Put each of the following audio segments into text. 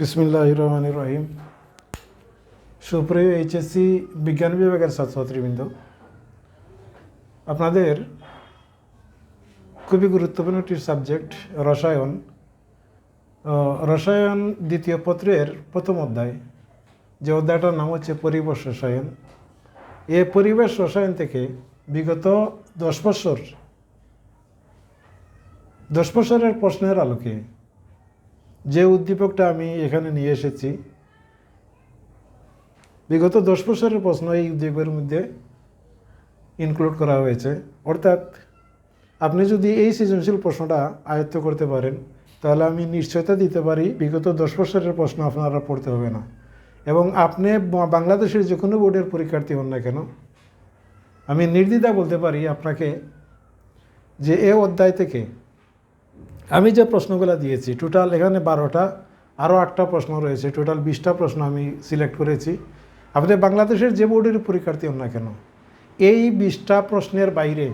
বিসমিল্লাহ রহমান রহিম সুপ্রিয় এইচএসসি বিজ্ঞান বিভাগের ছাত্রছাত্রীবৃন্দ, আপনাদের খুবই গুরুত্বপূর্ণ একটি সাবজেক্ট, রসায়ন। রসায়ন দ্বিতীয় পত্রের প্রথম অধ্যায়, যে অধ্যায়টার নাম হচ্ছে পরিবেশ রসায়ন। এ পরিবেশ রসায়ন থেকে বিগত দশ বছর, দশ বছরের প্রশ্নের আলোকে যে উদ্দীপকটা আমি এখানে নিয়ে এসেছি, বিগত দশ বছরের প্রশ্ন এই উদ্দীপকের মধ্যে ইনক্লুড করা হয়েছে। অর্থাৎ আপনি যদি এই সৃজনশীল প্রশ্নটা আয়ত্ত করতে পারেন, তাহলে আমি নিশ্চয়তা দিতে পারি বিগত দশ বছরের প্রশ্ন আপনারা পড়তে হবে না। এবং আপনি বাংলাদেশের যে কোনো বোর্ডের পরীক্ষার্থী হন না কেন, আমি নির্দ্বিধা বলতে পারি আপনাকে যে এ অধ্যায় থেকে আমি যে প্রশ্নগুলো দিয়েছি টোটাল এখানে বারোটা আরও আটটা প্রশ্ন রয়েছে টোটাল বিশটা প্রশ্ন আমি সিলেক্ট করেছি। আপনি বাংলাদেশের যে বোর্ডের পরীক্ষার্থী না কেন, এই বিশটা প্রশ্নের বাইরে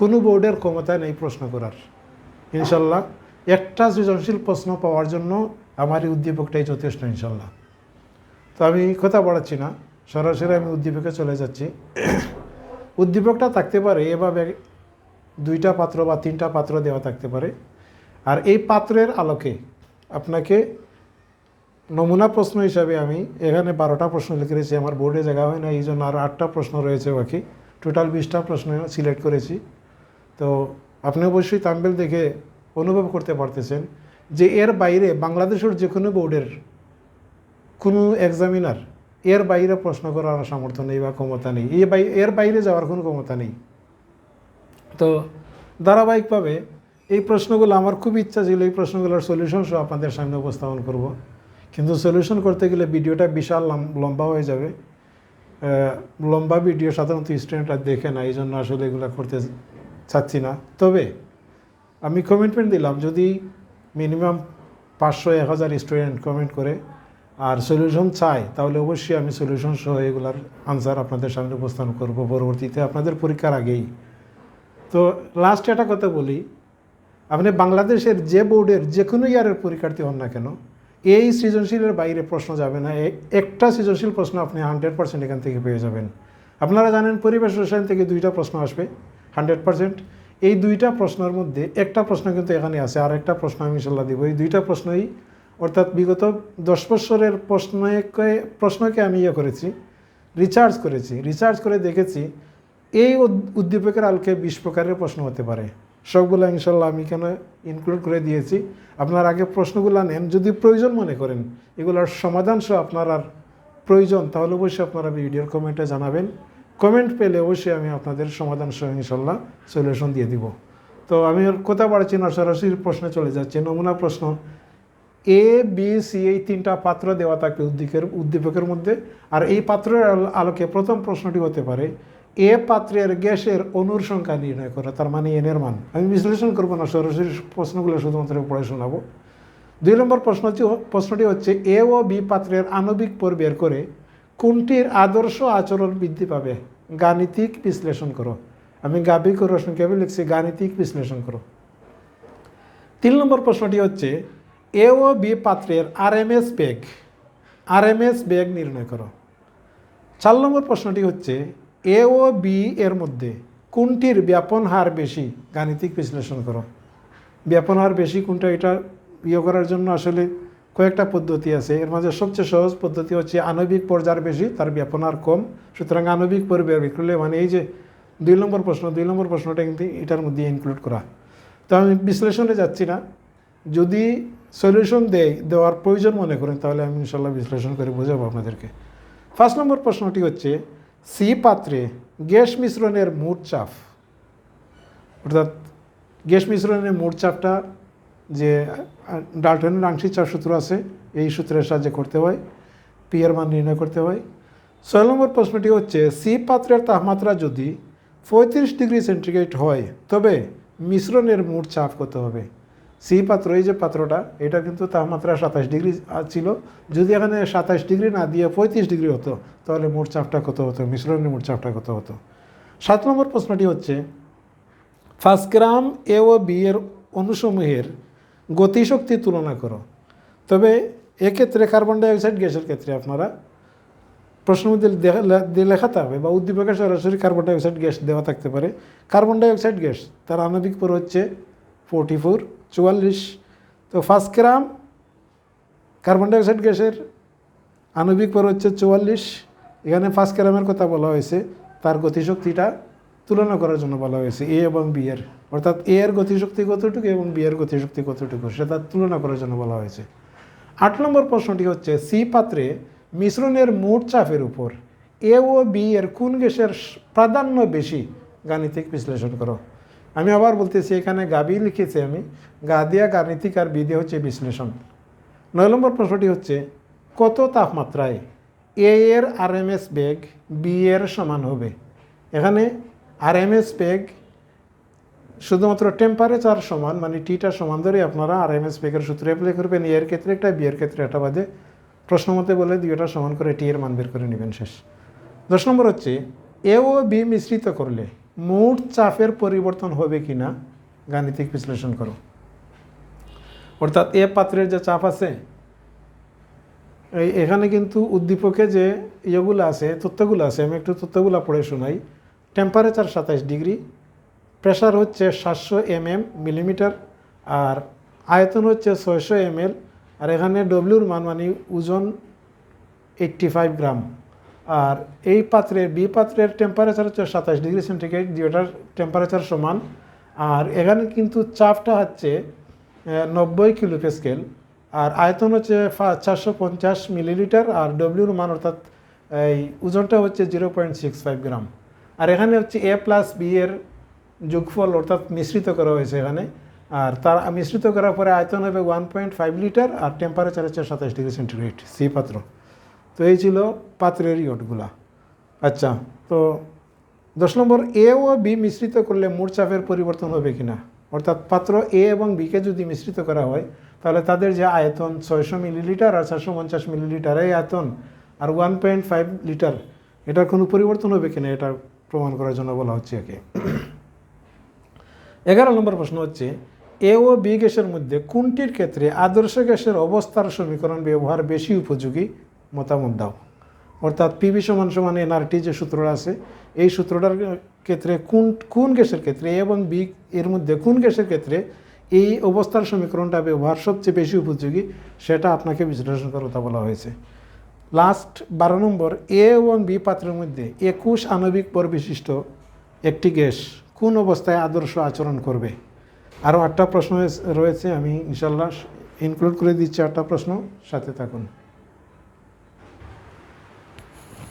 কোনো বোর্ডের ক্ষমতা নেই প্রশ্ন করার। ইনশাল্লাহ, একটা সৃজনশীল প্রশ্ন পাওয়ার জন্য আমার এই উদ্দীপকটাই যথেষ্ট ইনশাল্লাহ। তো আমি কথা বাড়াচ্ছি না, সরাসরি আমি উদ্দীপকে চলে যাচ্ছি। উদ্দীপকটা থাকতে পারে, এভাবে দুইটা পাত্র বা তিনটা পাত্র দেওয়া থাকতে পারে। আর এই পাত্রের আলোকে আপনাকে নমুনা প্রশ্ন হিসাবে আমি এখানে বারোটা প্রশ্ন লিখে রেখেছি। আমার বোর্ডে জায়গা হয় না, এই জন্য আরও আটটা প্রশ্ন রয়েছে বাকি। টোটাল বিশটা প্রশ্ন সিলেক্ট করেছি। তো আপনি অবশ্যই তাম্বেল দেখে অনুভব করতে পারতেছেন যে এর বাইরে বাংলাদেশের যে কোনো বোর্ডের কোনো এক্সামিনার এর বাইরে প্রশ্ন করার সামর্থ্য নেই বা ক্ষমতা নেই। এর বাইরে যাওয়ার কোনো ক্ষমতা নেই। তো ধারাবাহিকভাবে এই প্রশ্নগুলো আমার খুব ইচ্ছা ছিল, এই প্রশ্নগুলোর সলিউশন সহ আপনাদের সামনে উপস্থাপন করব। কিন্তু সলিউশন করতে গেলে ভিডিওটা বিশাল লম্বা হয়ে যাবে। লম্বা ভিডিও সাধারণত স্টুডেন্টরা দেখে না এই জন্য আসলে এগুলো করতে চাচ্ছি না। তবে আমি কমিটমেন্ট দিলাম, যদি মিনিমাম পাঁচশো, এক হাজার স্টুডেন্ট কমেন্ট করে আর সলিউশন চাই তাহলে অবশ্যই আমি সলিউশন সহ এগুলার আনসার আপনাদের সামনে উপস্থাপন করব পরবর্তীতে, আপনাদের পরীক্ষার আগেই। তো লাস্ট একটা কথা বলি আপনি বাংলাদেশের যে বোর্ডের যে কোনো ইয়ারের পরীক্ষার্থী হন না কেন, এই সৃজনশীলের বাইরে প্রশ্ন যাবে না। একটা সৃজনশীল প্রশ্ন আপনি হান্ড্রেড পার্সেন্ট এখান থেকে পেয়ে যাবেন। আপনারা জানেন পরিবেশ রসায়ন থেকে দুইটা প্রশ্ন আসবে হান্ড্রেড পার্সেন্ট এই দুইটা প্রশ্নের মধ্যে একটা প্রশ্ন কিন্তু এখানে আছে, আর একটা প্রশ্ন আমি ইনশাল্লাহ দিব। এই দুইটা প্রশ্নই, অর্থাৎ বিগত দশ বছরের প্রশ্নকে প্রশ্নকে আমি ইয়ে করেছি রিচার্জ করেছি। রিচার্জ করে দেখেছি, এই উদ- উদ্দীপকের আলোকে বিশ প্রকারের প্রশ্ন হতে পারে। সবগুলো ইনশাল্লাহ আমি কেন ইনক্লুড করে দিয়েছি। আপনার আগে প্রশ্নগুলো নেন, যদি প্রয়োজন মনে করেন, এগুলোর সমাধান সহ আপনার আর প্রয়োজন, তাহলে অবশ্যই আপনারা ভিডিওর কমেন্টে জানাবেন। কমেন্ট পেলে অবশ্যই আমি আপনাদের সমাধান সহ ইনশাল্লাহ সলিউশন দিয়ে দিব। তো আমি কথা বাড়াচ্ছি না, সরাসরি প্রশ্নে চলে যাচ্ছি। নমুনা প্রশ্ন এ বি সি এই তিনটা পাত্র দেওয়া থাকবে উদ্দীপকের উদ্দীপকের মধ্যে। আর এই পাত্রের আলোকে প্রথম প্রশ্নটি হতে পারে এ পাত্রের গ্যাসের অনুর সংখ্যা নির্ণয় করা, তার মানে এনের মান। আমি বিশ্লেষণ করব না, সরাসরি প্রশ্নগুলো শুধুমাত্র পড়ে শোনাবো। দুই নম্বর প্রশ্নটি প্রশ্নটি হচ্ছে, এ ও বি পাত্রের আণবিক পর বের করে কোনটির আদর্শ আচরণ বৃদ্ধি পাবে? গাণিতিক বিশ্লেষণ করো। আমি গাবিক ও রসংক্ষেপে লিখছি, গাণিতিক বিশ্লেষণ করো। তিন নম্বর প্রশ্নটি হচ্ছে, এ ও বি পাত্রের আরএমএস বেগ আরএমএস বেগ নির্ণয় করো। চার নম্বর প্রশ্নটি হচ্ছে এ ও বি এর মধ্যে কোনটির ব্যাপন হার বেশি? গাণিতিক বিশ্লেষণ করো। ব্যাপন হার বেশি কোনটা? এটা ইয়ে করার জন্য আসলে কয়েকটা পদ্ধতি আছে। এর মাঝে সবচেয়ে সহজ পদ্ধতি হচ্ছে আণবিক পর্যায়ের বেশি, তার ব্যাপন হার কম। সুতরাং আণবিক পরিবেশ করলে মানে এই যে দুই নম্বর প্রশ্ন, দুই নম্বর প্রশ্নটা কিন্তু এটার মধ্যে ইনক্লুড করা। তো আমি বিশ্লেষণে যাচ্ছি না। যদি সলিউশন দেয়, দেওয়ার প্রয়োজন মনে করেন, তাহলে আমি ইনশাল্লাহ বিশ্লেষণ করে বোঝাবো আপনাদেরকে। ফার্স্ট নম্বর প্রশ্নটি হচ্ছে সি পাত্রে গ্যাস মিশ্রণের মোট চাপ। অর্থাৎ গ্যাস মিশ্রণের মোট চাপটা যে ডালটনের আংশিক চাপ সূত্র আছে, এই সূত্রের সাহায্যে করতে হয়, পি এর মান নির্ণয় করতে হয়। ছয় নম্বর প্রশ্নটি হচ্ছে, সি পাত্রের তাপমাত্রা যদি পঁয়ত্রিশ ডিগ্রি সেন্টিগ্রেড হয়, তবে মিশ্রণের মোট চাপ কত হবে? সি পাত্র, এই যে পাত্রটা, এটা কিন্তু তাপমাত্রা সাতাশ ডিগ্রি ছিল। যদি এখানে সাতাশ ডিগ্রি না দিয়ে পঁয়ত্রিশ ডিগ্রি হতো, তাহলে মোট চাপটা কত হতো? মিশ্রণের মোট চাপটা কত হতো? সাত নম্বর প্রশ্নটি হচ্ছে ফার্স্ট গ্রাম এ ও বি এর অনুসমূহের গতিশক্তি তুলনা করো। তবে এক্ষেত্রে কার্বন ডাইঅক্সাইড গ্যাসের ক্ষেত্রে আপনারা প্রশ্নের মধ্যে দেখা- দিয়ে লেখা থাকবে বা উদ্দীপকের সরাসরি কার্বন ডাইঅক্সাইড গ্যাস দেওয়া থাকতে পারে। কার্বন ডাইঅক্সাইড গ্যাস, তার আণবিক পর হচ্ছে ফোরটি ফোর চুয়াল্লিশ। তো ফার্স্ট গ্রাম কার্বন ডাইঅক্সাইড গ্যাসের আণবিক পর হচ্ছে চুয়াল্লিশ। এখানে ফার্স্ট গ্রামের কথা বলা হয়েছে, তার গতিশক্তিটা তুলনা করার জন্য বলা হয়েছে এ এবং বি এর। অর্থাৎ এ এর গতিশক্তি কতটুকু এবং বি এর গতিশক্তি কতটুকু, সেটা তুলনা করার জন্য বলা হয়েছে। আট নম্বর প্রশ্নটি হচ্ছে সি পাত্রে মিশ্রণের মোট চাপের উপর এ ও বি এর কোন গ্যাসের প্রাধান্য বেশি? গাণিতিক বিশ্লেষণ করো। আমি আবার বলতেছি, এখানে গাবি লিখেছি আমি গা দিয়া গাণিতিক আর বি দিয়ে হচ্ছে বিশ্লেষণ। নয় নম্বর প্রশ্নটি হচ্ছে, কত তাপমাত্রায় এ এর আর এম এস বেগ বি এর সমান হবে? এখানে আর এম এস বেগ শুধুমাত্র টেম্পারেচার সমান মানে টিটা সমান ধরে আপনারা আর এম এস বেগের সূত্র অ্যাপ্লাই করবেন এর ক্ষেত্রে একটা বি এর ক্ষেত্রে একটা বাদে প্রশ্ন মতে বলে দুইটা সমান করে টি এর মান বের করে নেবেন শেষ। দশ নম্বর হচ্ছে এ ও বি মিশ্রিত করলে মোট চাপের পরিবর্তন হবে কি না গাণিতিক বিশ্লেষণ করো। অর্থাৎ এ পাত্রের যে চাপ আছে, এই এখানে কিন্তু উদ্দীপকে যে ইয়েগুলো আছে, তথ্যগুলো আছে, আমি একটু তথ্যগুলো পড়ে শোনাই। টেম্পারেচার সাতাইশ ডিগ্রি প্রেশার হচ্ছে সাতশো এম এম মিলিমিটার, আর আয়তন হচ্ছে ছয়শো এম এল আর এখানে ডব্লিউর মান মানে ওজন এইট্টি ফাইভ গ্রাম। আর এই পাত্রের বি পাত্রের টেম্পারেচার হচ্ছে সাতাশ ডিগ্রি সেন্টিগ্রেড যেটার টেম্পারেচার সমান। আর এখানে কিন্তু চাপটা হচ্ছে নব্বই কিলো স্কেল আর আয়তন হচ্ছে চারশো পঞ্চাশ মিলিলিটার আর ডব্লিউর মান অর্থাৎ, এই ওজনটা হচ্ছে zero point six five gram আর এখানে হচ্ছে এ প্লাস বি এর যোগফল অর্থাৎ মিশ্রিত করা হয়েছে এখানে। আর তার, মিশ্রিত করার পরে আয়তন হবে ওয়ান পয়েন্ট ফাইভ লিটার আর টেম্পারেচার হচ্ছে সাতাশ ডিগ্রি সেন্টিগ্রেড সি পাত্র। তো এই ছিল পাত্রের ইয়টগুলা। আচ্ছা তো দশ নম্বর, এ ও বি মিশ্রিত করলে মোট চাপের পরিবর্তন হবে কি না অর্থাৎ পাত্র এ এবং বিকে যদি মিশ্রিত করা হয়, তাহলে তাদের যে আয়তন ছয়শো মিলিলিটার আর চারশো পঞ্চাশ মিলিলিটার, এই আয়তন আর ওয়ান পয়েন্ট ফাইভ লিটার, এটার কোনো পরিবর্তন হবে কিনা এটা প্রমাণ করার জন্য বলা হচ্ছে একে। এগারো নম্বর প্রশ্ন হচ্ছে, এ ও বি গ্যাসের মধ্যে কোনটির ক্ষেত্রে আদর্শ গ্যাসের অবস্থার সমীকরণ ব্যবহার বেশি উপযোগী? মতামত দাও। অর্থাৎ পিভি সমান সমান এনআরটি যে সূত্রটা আছে, এই সূত্রটার ক্ষেত্রে কোন কোন গ্যাসের ক্ষেত্রে এ এবং বি এর মধ্যে কোন গ্যাসের ক্ষেত্রে এই অবস্থার সমীকরণটা ব্যবহার সবচেয়ে বেশি উপযোগী, সেটা আপনাকে বিশ্লেষণ করার কথা বলা হয়েছে। লাস্ট বারো নম্বর এ এবং বি পাত্রের মধ্যে একুশ আণবিক পর বিশিষ্ট একটি গ্যাস কোন অবস্থায় আদর্শ আচরণ করবে? আরও আটটা প্রশ্ন রয়েছে, আমি ইনশাল্লাহ ইনক্লুড করে দিচ্ছি আটটা প্রশ্ন, সাথে থাকুন।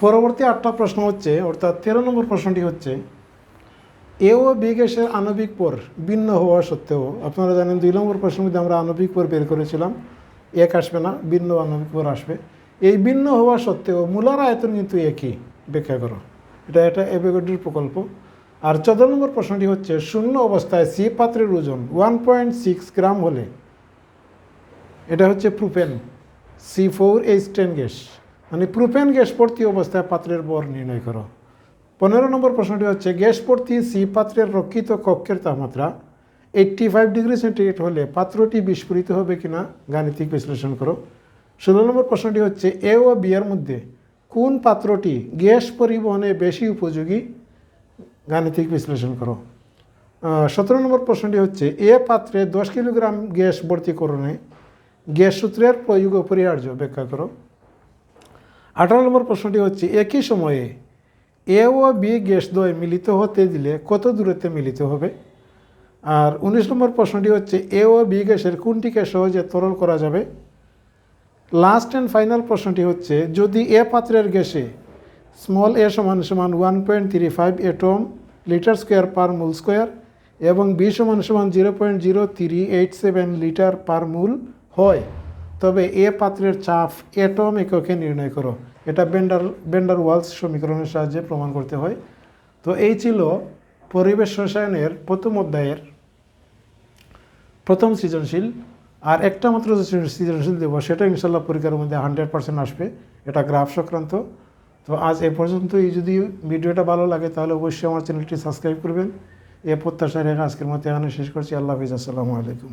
পরবর্তী আটটা প্রশ্ন হচ্ছে, অর্থাৎ তেরো নম্বর প্রশ্নটি হচ্ছে, এ ও বি গ্যাসের আণবিক পর ভিন্ন হওয়া সত্ত্বেও, আপনারা জানেন দুই নম্বর প্রশ্নের মধ্যে আমরা আণবিক পর বের করেছিলাম, এক আসবে না, ভিন্ন আণবিক পর আসবে। এই ভিন্ন হওয়া সত্ত্বেও মূলার আয়তন কিন্তু একই, ব্যাখ্যা করো। এটা একটা এবেগডির প্রকল্প। আর চোদ্দ নম্বর প্রশ্নটি হচ্ছে, শূন্য অবস্থায় সি পাত্রের ওজন ওয়ান পয়েন্ট সিক্স গ্রাম হলে, এটা হচ্ছে propane, C four H ten gas. মানে প্রুপেন গ্যাস ভর্তি অবস্থায় পাত্রের বর নির্ণয় করো। পনেরো নম্বর প্রশ্নটি হচ্ছে, গ্যাস ভর্তি সি পাত্রের রক্ষিত কক্ষের তাপমাত্রা এইট্টি ফাইভ ডিগ্রি সেন্টিগ্রেড হলে পাত্রটি বিস্ফোরিত হবে কিনা গাণিতিক বিশ্লেষণ করো। ষোলো নম্বর প্রশ্নটি হচ্ছে, এ ও বি এর মধ্যে কোন পাত্রটি গ্যাস পরিবহনে বেশি উপযোগী? গাণিতিক বিশ্লেষণ করো। সতেরো নম্বর প্রশ্নটি হচ্ছে, এ পাত্রে দশ কিলোগ্রাম গ্যাস ভর্তি ভর্তিকরণে গ্যাস সূত্রের প্রয়োগ অপরিহার্য ব্যাখ্যা করো। আঠারো নম্বর প্রশ্নটি হচ্ছে, একই সময়ে এ ও বি গ্যাস দ্বয় মিলিত হতে দিলে কত দূরত্বে মিলিত হবে? আর উনিশ নম্বর প্রশ্নটি হচ্ছে, এ ও বি গ্যাসের কোনটিকে সহজে তরল করা যাবে? লাস্ট অ্যান্ড ফাইনাল প্রশ্নটি হচ্ছে, যদি এ পাত্রের গ্যাসে স্মল এ সমান সমান one point three five atom litre square per mol square এবং বি সমান সমান zero point zero three eight seven litre per mol হয়। তবে এ পাত্রের চাপ এটম এককে নির্ণয় করো। এটা বেন্ডার বেন্ডার ওয়ালস সমীকরণের সাহায্যে প্রমাণ করতে হয়। তো এই ছিল পরিবেশ রসায়নের প্রথম অধ্যায়ের প্রথম সৃজনশীল। আর একটা মাত্র যে সৃজনশীল দেবো, সেটা ইনশাল্লাহ পরীক্ষার মধ্যে হান্ড্রেড পার্সেন্ট আসবে। এটা গ্রাফ সংক্রান্ত। তো আজ এ পর্যন্তই। যদি ভিডিওটা ভালো লাগে, তাহলে অবশ্যই আমার চ্যানেলটি সাবস্ক্রাইব করবেন। এ প্রত্যাশা রেখে আজকের মতো এখানে শেষ করছি। আল্লাহ হাফিজ। আসসালামু আলাইকুম।